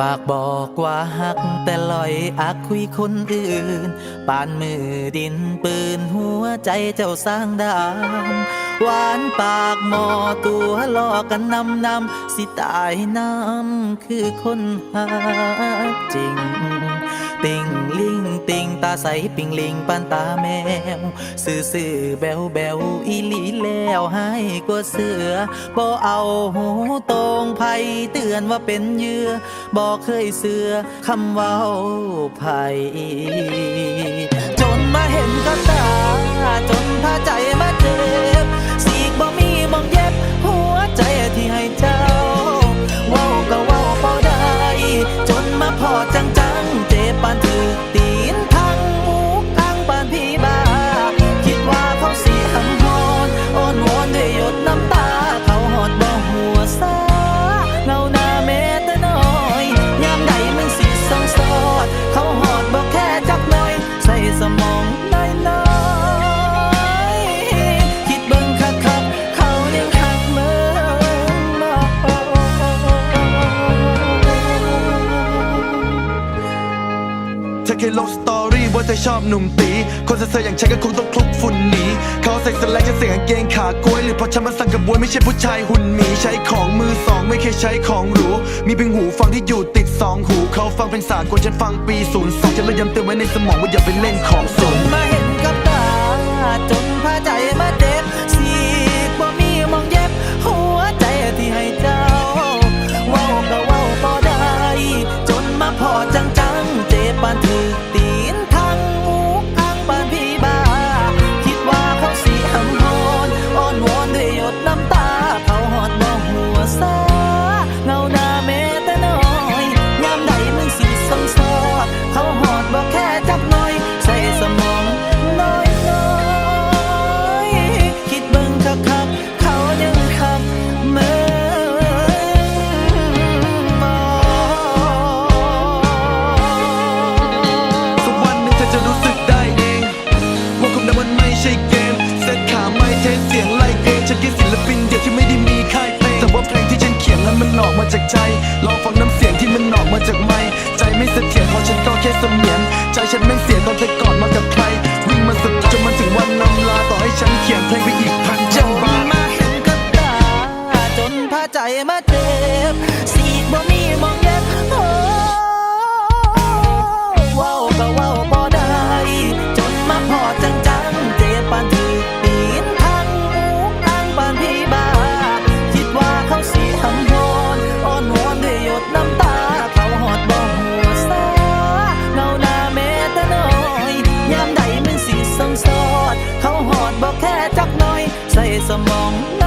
ปากบอกว่าหักแต่ลอยอักคุยคนอื่น ปานมือดินปืนหัวใจเจ้าสร้างดาม หวานปากหมอตัวลอกันนำนำสิตายน้ำคือคนหาจริง ติงลิงติงตาใสปิงลิงปานตาแมวสื่อสื่อแบวแบวอีหลีแล้วให้กว่าเสือบ่เอาหูตรงไผเตือนว่าเป็นเยื่อบ่เคยเสือคำเว้าไผจนมาเห็นกับตาจนพาใจมา เคยลงสตอรี่ว่าเธอชอบหนุ่มตี คนเธออย่างฉันก็คงต้องคลุกฝุ่นหนีเขาใส่สแลกจะเสียงกางเกงขากล้วยหรือเพราะฉันมาสั่งกับบวยไม่ใช่ผู้ชายหุ่นหมีใช้ของมือสองไม่เคยใช้ของหรูมีเพียงหูฟังที่อยู่ติดสองหูเขาฟังเป็นสากลฉันฟังปีศูนย์สองฉันเลยย้ำเตือนไว้ในสมองว่าอย่าไปเล่นของสูง ว่าเพลงที่ฉันเขียนนั้นมันออกมาจากใจ ลองฟังน้ำเสียงที่มันออกมาจากไม้ใจไม่เสถียรเพราะฉันก็แค่เสมียน ใจฉันไม่เสียตอนเธอกอดมากับใคร วิ่งมาสุดจนมันถึงวันนำลาต่อให้ฉันเขียนเพลงไปอีกพันจังบาทมาเห็นกับตาจนพาใจมาเจอ สมอง